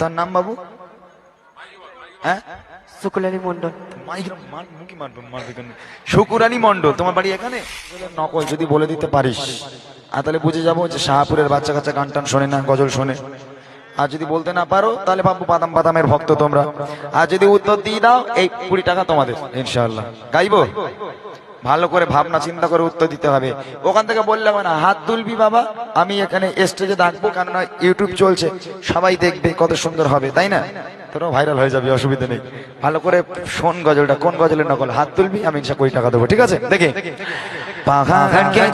তার নাম বাবু? হ্যাঁ? শুকুল আলী মন্ডল মাইক মুখি মারবে মারবে কেন? শুকুর আলী মন্ডল তোমার বাড়ি এখানে? নকল যদি বলে দিতে পারিস। আর তাহলে বুঝে যাব যে শাহপুরের বাচ্চা কাচ্চা গান টান শোনে না গজল শোনে। আর যদি বলতে না পারো তাহলে ভাববো বাদাম বাদামের ভক্ত তোমরা। আর যদি উত্তর দিয়ে দাও এই কুড়ি টাকা তোমাদের ইনশাআল্লাহ। গাইবো? ভালো করে ভাবনা চিন্তা করে উত্তর দিতে হবে ওখান থেকে বললাম না হাত তুলবি বাবা আমি এখানে স্টেজে ডাকবো কেননা ইউটিউব চলছে সবাই দেখবে কত সুন্দর হবে তাই না তোরাও ভাইরাল হয়ে যাবে অসুবিধা নেই ভালো করে শোন গজলটা কোন গজলের নকল হাত তুলবি আমি ইনশা কুড়ি টাকা দেবো ঠিক আছে দেখে পাহাড়কে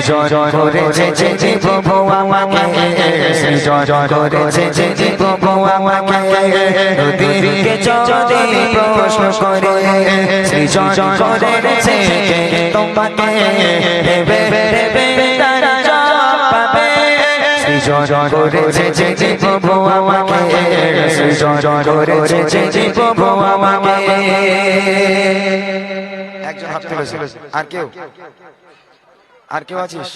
সৃজন করেছে যে প্রভু আমাকে সৃজন করেছে যে প্রভু আমাকে নদীকে যদি প্রশ্ন করে সৃজন করেছে তোমাকে দেবে দেবে তারা পাবে সৃজন করেছে যে প্রভু আমাকে সৃজন করেছে যে যে প্রভু আমাকে একজন হাত তুলেছে আর কেউ আর কেউ আছিস?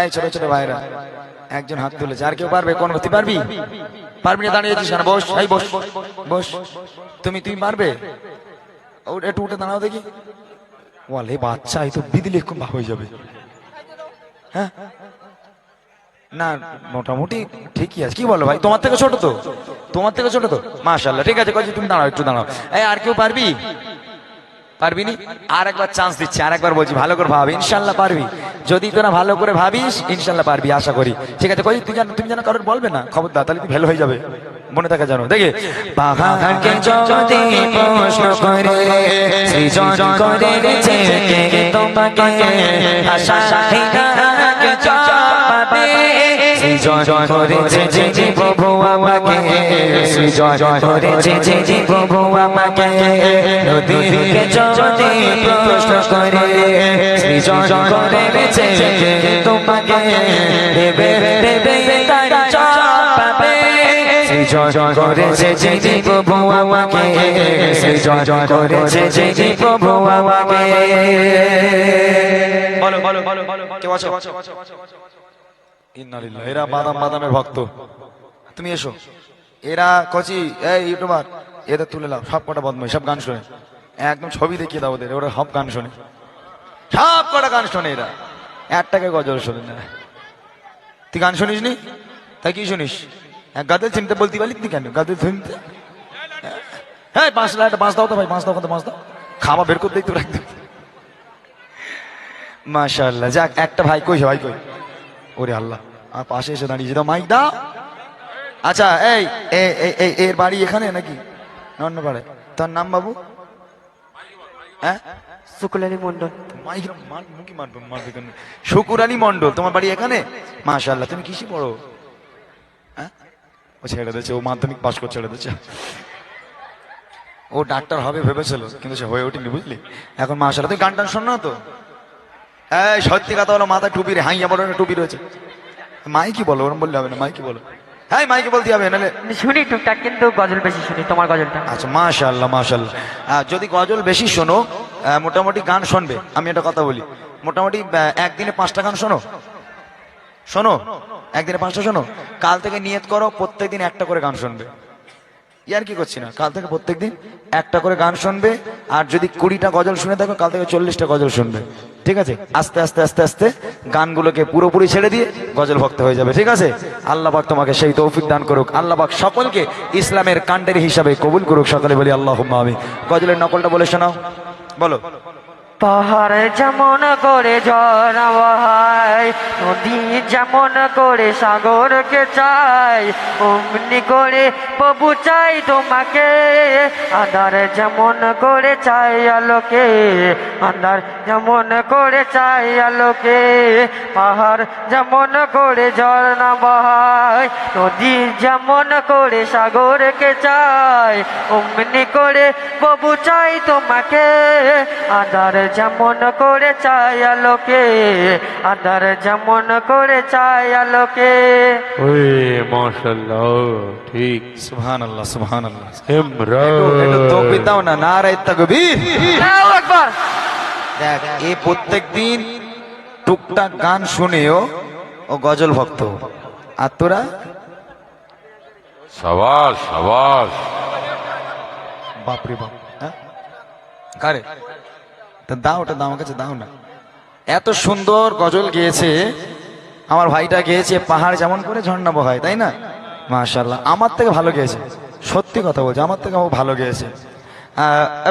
এই ছোট ছোট ভাইরা, একজন হাত তুলেছে। আর কেউ পারবে? কোন তুই পারবি? পারবি না, দাঁড়িয়ে আছিস কেন বস, এই বস বস। তুমি তুমি পারবে? একটু উঠে দাঁড়াও দেখি। ওয়ালে বাচ্চা, এই তো বিদিলে খুব হয়ে যাবে। হ্যাঁ? না, মোটামুটি ঠিকই আছে। কি বলো ভাই, তোমার থেকে ছোট তো? তোমার থেকে ছোট তো? মাশাল্লাহ ঠিক আছে কয়েছি তুমি দাঁড়াও, একটু দাঁড়াও। এই, আর কেউ পারবি? পারবি নি? আর একবার চান্স দিচ্ছি আর একবার বলছি, ভালো করে ভাবি, ইনশাল্লাহ পারবি। যদি তোরা ভালো করে ভাবিস, ইনশাল্লাহ পারবি, আশা করি। ঠিক আছে, কই, তুই জানো তুমি জানো কারোর বলবে না খবর দা তাহলে তুই হয়ে যাবে। মনে থাকে জানো দেখে। পাহাড়কে যদি প্রশ্ন করে, সৃজন করেছে কে তোমাকে আশা হিনাকে চাপাবে সৃজন করেছে যে যে প্রভু আমাকে সৃজন করেছে যে যে প্রভু আমাকে নদীকে যদি প্রশ্ন করে সৃজন করেছে কে তোমাকে দেবে দেবে তারা চাপাবে সৃজন করেছে যে যে প্রভু আমাকে সৃজন করেছে যে যে প্রভু আমাকে বলো বলো বলো বলো কেউ আছো ইন্নালিল্লাহ এরা বাদাম বাদামের ভক্ত। তুমি এসো। এরা কচি এই ইউটিউবার এদের তুলে নাও সব কটা বদমাই সব গান শোনে। একদম ছবি দেখিয়ে দাও ওদের ওরা সব গান শোনে। সব কটা গান শোনে এরা। একটাকে গজল শোনে না। তুই গান শুনিস নি? তাই কি শুনিস? গাদের চিনতে বলতে পারলি তুই কেন? গাদের শুনতে হ্যাঁ পাঁচ লাখ পাঁচ দাও তো ভাই পাঁচ দাও কত পাঁচ দাও। খাওয়া বের করতে একটু রাখতে মাশাআল্লাহ যাক একটা ভাই কই ভাই কই? ওরে আল্লাহ আর পাশে এসে দাঁড়িয়েছে দাও মাইক দাও আচ্ছা এই এ- এ- এ- এর বাড়ি এখানে নাকি? অন্য তার নাম বাবু? হ্যাঁ? শুকুল আলী মন্ডল মাইক মুখি মারবে মারবে কেন? শুকুর আলী মন্ডল তোমার বাড়ি এখানে? মাশাআল্লাহ তুমি কিসে পড়ো? হ্যাঁ? ও ছেড়ে দিয়েছে ও মাধ্যমিক পাশ করে ছেড়ে দিয়েছে। ও ডাক্তার হবে ভেবেছিল কিন্তু সে হয়ে ওঠেনি বুঝলি? এখন মাশাআল্লাহ তুমি গান টান শোনো না তো? এই সত্যি কথা হলো মাথায় টুপি রে হাইয়া একটা টুপি রয়েছে। মাইকি বলো ওরম বললে হবে না মাইকি বলো। হ্যাঁ মাইকি বলতে হবে নাহলে শুনি টুকটাক কিন্তু গজল বেশি শুনি তোমার গজলটা। আচ্ছা মাশাল্লাহ মাশাল্লাহ যদি গজল বেশি শোনো মোটামুটি গান শুনবে আমি একটা কথা বলি। মোটামুটি একদিনে পাঁচটা গান শোনো। শোনো একদিনে পাঁচটা শোনো। কাল থেকে নিয়ত করো প্রত্যেকদিন একটা করে গান শুনবে। ইয়ার কি করছি না? কাল থেকে প্রত্যেক দিন একটা করে গান শুনবে, আর যদি কুড়িটা গজল শুনে থাকো, কাল থেকে চল্লিশটা গজল শুনবে। ঠিক আছে? আস্তে আস্তে আস্তে আস্তে গানগুলোকে পুরোপুরি ছেড়ে দিয়ে গজল ভক্ত হয়ে যাবে। ঠিক আছে? আল্লাহ পাক তোমাকে সেই তৌফিক দান করুক। আল্লাহ পাক সকলকে ইসলামের কাণ্ডের হিসাবে কবুল করুক। সকলে বলি আল্লাহ আমি গজলের নকলটা বলে শোনাও। বলো। পাহাড় যেমন করে বহায় নদী যেমন করে সাগরকে চাই, অমনি করে প্রভু চাই তোমাকে আধার যেমন করে চাই আলোকে আধার যেমন করে চাই আলোকে, পাহাড় যেমন করে ঝর্ণা বহায় নদী যেমন করে সাগরকে চাই, অমনি করে প্রভু চাই তোমাকে আধার যেমন করে চাই আলোকে আধার যেমন করে চাই আলোকে। ওই মাশাল্লাহ ঠিক। সুবহানাল্লাহ সুবহানাল্লাহ। ইমরান একটু তৌফিক দাও না নারায়ে তাকবীর। আল্লাহু আকবার। দেখ এ প্রত্যেক দিন টুকটাক গান শুনেও ও গজল ভক্ত। আর তোরা? সাবাস সাবাস। বাপরে বাপ হ্যাঁ? কারে? তা দাও, ওটা দাও, আমার কাছে দাও না। এত সুন্দর গজল গিয়েছে। আমার ভাইটা গিয়েছে, পাহাড় যেমন করে ঝর্ণা বহায় তাই না? মাশাল্লাহ আমার থেকে ভালো গিয়েছে। সত্যি কথা বলছে, আমার থেকে আমার ভালো গিয়েছে।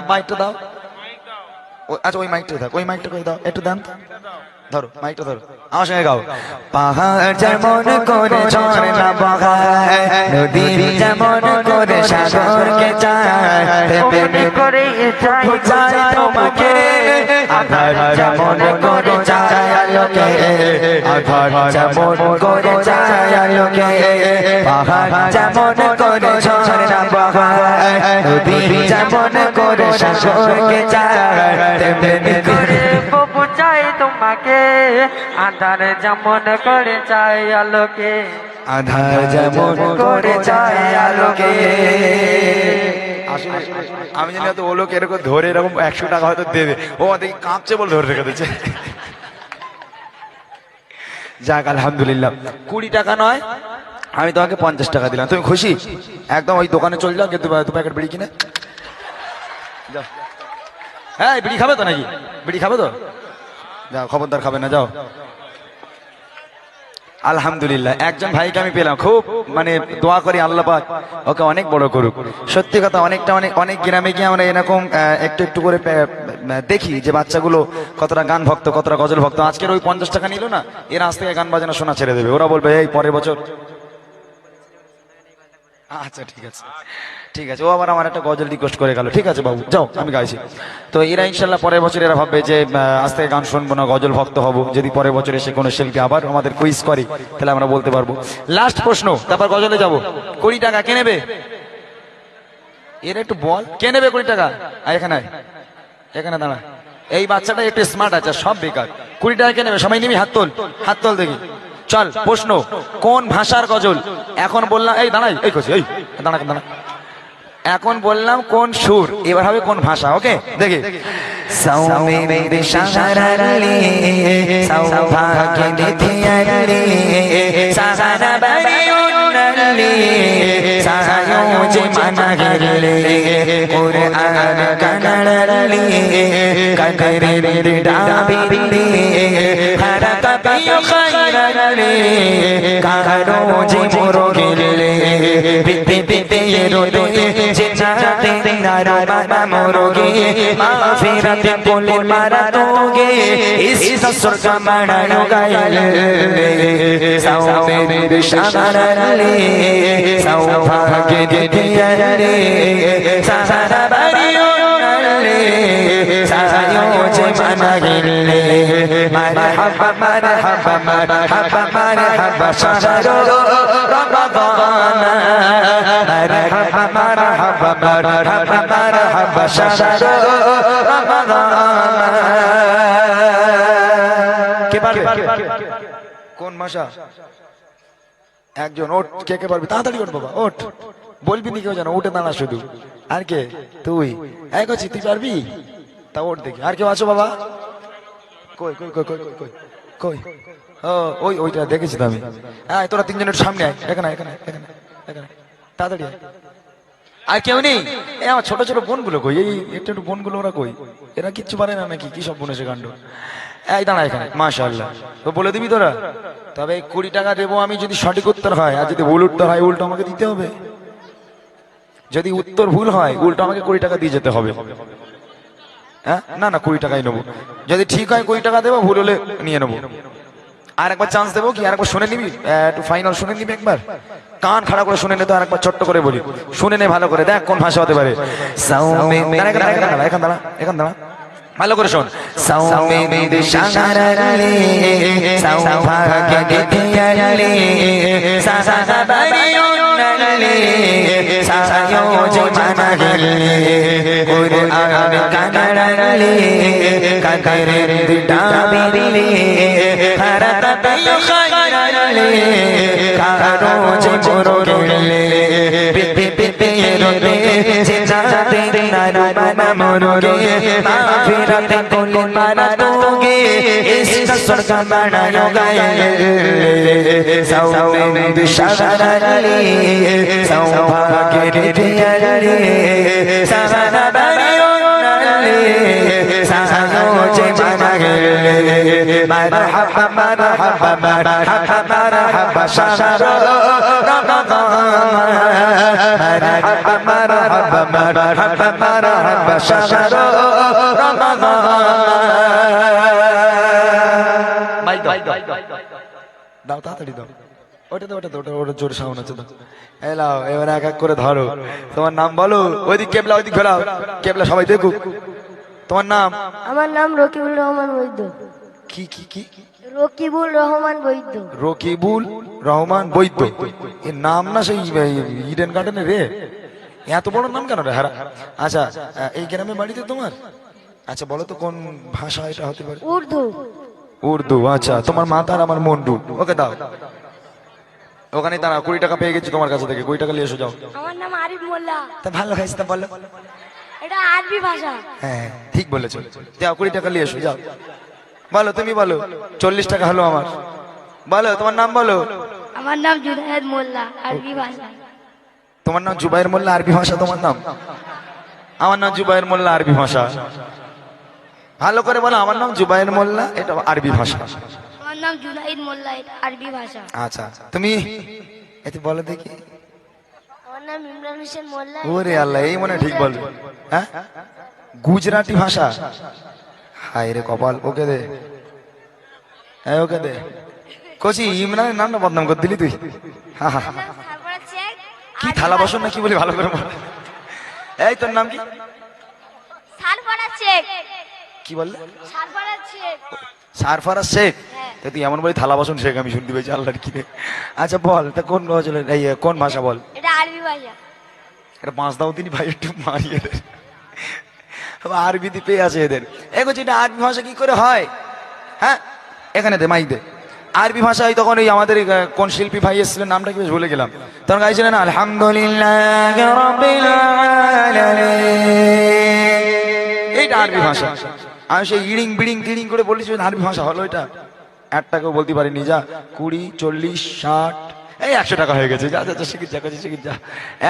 মাইকটা দাও। আচ্ছা ওই মাইকটা দাও ওই মাইকটা করে দাও, একটু দেন তো। ধরো মাইকটা ধরো। আমার সঙ্গে গাও। পাহাড় যেমন করে ঝর্ণা বহায় নদী যেমন করে সাগরকে চায় অমনি করে চাই তোমাকে। আধার যেমন করে চায় আলোকে, আধার যেমন করে চায় আলোকে। পাহাড় যেমন করে ঝর্ণা বহায় নদী যেমন করে সাগরকে চায়, তেমনি করে চাই আধার যেমন করে চাই আলোকে। আধার যেমন করে চায় আলোকে। আমি জানি হয়তো ও লোক এরকম ধরে এরকম একশো টাকা হয়তো দেবে। ও দেখি কাঁপছে বলে ধরে রেখে দিচ্ছে যাক আলহামদুলিল্লাহ। কুড়ি টাকা নয় আমি তোমাকে পঞ্চাশ টাকা দিলাম। তুমি খুশি? একদম ওই দোকানে চলে যাও কিন্তু দু প্যাকেট বিড়ি কিনে। হ্যাঁ বিড়ি খাবে তো নাকি? বিড়ি খাবে তো? যাও, খবরদার খাবে না, যাও। আলহামদুলিল্লাহ, একজন ভাইকে আমি পেলাম, খুব মানে দোয়া করি আল্লাহ পাক, ওকে অনেক বড় করুক। সত্যি কথা, অনেকটা অনেক অনেক গ্রামে গিয়ে আমরা এরকম একটু একটু করে দেখি যে বাচ্চাগুলো কতটা গান ভক্ত, কতটা গজল ভক্ত। আজকের ওই পঞ্চাশ টাকা নিল না, এর আজ থেকে গান বাজানো শোনা ছেড়ে দেবে। ওরা বলবে, এই, পরের বছর। আচ্ছা ঠিক আছে। ঠিক আছে, ও আবার আমার একটা গজল রিকোয়েস্ট করে গেল। ঠিক আছে বাবু, যাও, আমি গাইছি। তো এরা ইনশাল্লাহ পরের বছর এরা ভাববে যে আজ থেকে গান শুনব না, গজল ভক্ত হব। যদি পরের বছর এসে কোনো শিল্পী আবার আমাদের কুইজ করে, তাহলে আমরা বলতে পারব। লাস্ট প্রশ্ন, তারপর গজলে যাব। কুড়ি টাকা, কে নেবে? এর একটু বল, কে নেবে কুড়ি টাকা? এখানে। এখানে দাঁড়া। এই বাচ্চাটা একটু স্মার্ট আছে সব বেকার। কুড়ি টাকা কে নেবে? সবাই নিবি, হাত তোল। হাত তোল দেখি। চল, প্রশ্ন, কোন ভাষার গজল? এখন বললাম, এই দাঁড়াই, এই করছি, এই, দাঁড়া দাঁড়া। এখন বললাম কোন সুর এবার হবে কোন ভাষা ওকে? দেখি। নিধিয়ালি সাহারা বাড়িউন্নলি সাহায়োজে মানাগিলে কুরআন কানাড়লি কদরের ডাবিলি হারাকা পিয় খাইরালি কারো যে মুরগিলে বিতে বিতে রোদে জিনাতে নারা বাবা মুরগি মাফিরাতে বলে মারা তোগে ইস সসুর का मनानो गायल सौमेर शानरले सौभाग्य दिदियले सारा बारियो नले सायो जे मनागिले কোন ভাষা একজন ওট কে কে পারবে? তাড়াতাড়ি ওঠ বাবা ওট বলবি নি কেউ যেন উঠে দাঁড়া শুধু আর কে তুই এক আছি তুই পারবি তা ওট দেখি আর কেউ আছো বাবা কই ওই, ওইটা দেখেছি আমি। হ্যাঁ তোরা তিনজনের সামনে তাড়াতাড়ি আর কেউ নেই? এই আমার ছোট ছোট বোনগুলো কই? এই, একটু একটু বোনগুলো ওরা কই? এরা কিচ্ছু পারে না নাকি? কি সব বোন এসে কাণ্ড? এই, দাঁড়া এখানে। মাশাআল্লাহ। তো বলে দিবি তোরা? তবে কুড়ি টাকা দেবো আমি যদি সঠিক উত্তর হয়, আর যদি ভুল উত্তর হয়, উল্টো আমাকে দিতে হবে। যদি উত্তর ভুল হয়, উল্টো আমাকে কুড়ি টাকা দিয়ে যেতে হবে। হ্যাঁ? না না কুড়ি টাকাই নেব। যদি ঠিক হয় কুড়ি টাকা দেবো ভুল হলে নিয়ে নেব। আর একবার চান্স দেবো কি? আর একবার শুনে নিবি? একটু ফাইনাল শুনে নিবি একবার? কান খাড়া করে শুনে নে তো আরেকবার ছোট্ট করে বলি। শুনে নে ভালো করে দেখ কোন ভাষা হতে পারে। এখানে দাঁড়া, এখানে দাঁড়া, ভালো করে শোন। সৌমির সাহারালে সৌভাগ্য দিদিয়ালে সাহা বাড়িউন্নলে সায়োজ কুরআন কারও যে डूबाना डूबाना मरोगे फिर दिन को लिमाना दोगे इस स्वर्ग बनायो गए सौमे विशाली सौभाग्य दिया सारा बनियो مرحبا مرحبا مرحبا مرحبا مرحبا شهر مرحبا مرحبا مرحبا شهر رمضان দাও তাড়াতাড়ি দাও ওটা তো ওটা তো ওটা ওটা জোর সাউন্ড আছে দাও এলাও এবার এক এক করে ধরো তোমার নাম বলো ওইদিক কেবলা ওইদিক ঘোরাও কেবলা সবাই দেখুক তোমার নাম আমার নাম রকিবুল রহমান বৈদ্য কি কি কি রকিবুল রহমান বৈদ্য রকিবুল রহমান বৈদ্য এর নাম না সেই ইডেন গার্ডেনে রে এত বড় নাম কেন রে হারা? আচ্ছা এই গ্রামে বাড়িতে তোমার? আচ্ছা বলো তো কোন ভাষা এটা হতে পারে? উর্দু। উর্দু আচ্ছা তোমার মাতার আমার মন্ডু ওকে দাও। ওখানে দাঁড়া কুড়ি টাকা পেয়ে গেছি তোমার কাছে থেকে কুড়ি টাকা নিয়ে এসো যাও। আমার নাম আরিফ মোল্লা। তা ভালো হয়েছে তা বলো। এটা আরবি ভাষা। হ্যাঁ ঠিক বলেছ। যাও কুড়ি টাকা নিয়ে এসো যাও। বলো তুমি বলো চল্লিশ টাকা হলো আমার। বলো তোমার নাম বলো। আমার নাম জুনায়েদ মোল্লা আরবি ভাষা। তোমার নাম জুবাইর মোল্লা আরবি ভাষা তোমার নাম? আমার নাম জুবাইর মোল্লা আরবি ভাষা। ভালো করে বলো আমার নাম জুবাইর মোল্লা এটা আরবি ভাষা। আমার নাম জুনাইদ মোল্লা এটা আরবি ভাষা। আচ্ছা তুমি? এতে বলো দেখি। আমার নাম ইমরান হোসেন মোল্লা ওরে আল্লাহ এই মনে ঠিক বলবে। হ্যাঁ? গুজরাটি ভাষা? হায় রে কপাল ওকে দে। হ্যাঁ ওকে দে। কচি ইমরানের নাম না বদনাম করে দিলি তুই। হা হা হা। কি থালা বসন না কি বলি ভালো করে বল। এই তোর নাম কি? কি বললে? সারফারা শেখ। শেখ? তা তুই এমন বলি থালা বাসন শেখ আমি শুনতে পেয়েছি আল্লাহর কি রে আচ্ছা বল তা কোন গজল এই কোন ভাষা বল? এটা আরবি ভাষা। এটা পাঁচ দাও তিনি ভাই একটু মারি এদের। আবার আরবিতে পেয়ে আছে এদের। এগোচ্ছে এটা আরবি ভাষা কি করে হয়? হ্যাঁ? এখানে দে মাইক দে। আরবি ভাষায় তখন ওই আমাদের কোন শিল্পী ভাই এসেছিলেন, নামটা কি বেশ ভুলে গেলাম। তখন গাইছিলেন আলহামদুলিল্লাহ। এইটা আরবি ভাষা। আমি সেই ইড়িং বিড়িং টিড়িং করে বলেছি আরবি ভাষা হলো এটা। একটাকেও বলতে পারিনি, যা, কুড়ি, চল্লিশ, ষাট। এই একশো টাকা হয়ে গেছে, যা যা যা শিখিত যা শিখিত যা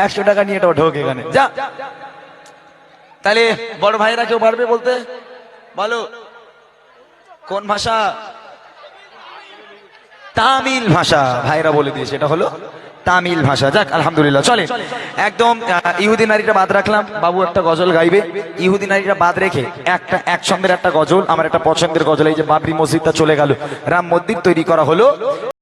একশো টাকা নিয়ে এটা ঢোক এখানে। যা। তাহলে বড় ভাইরা কেউ পারবে বলতে? বলো, কোন ভাষা তামিল ভাষা ভাইরা বলে দিয়েছে, এটা হলো তামিল ভাষা। যাক, আলহামদুলিল্লাহ, চলে। একদম ইহুদি নারীটা বাদ রাখলাম। বাবু একটা গজল গাইবে। ইহুদি নারীটা বাদ রেখে একটা এক ছন্দের একটা গজল, আমার একটা পছন্দের গজল, এই যে বাবরি মসজিদটা চলে গেল। রাম মন্দির তৈরি করা হলো।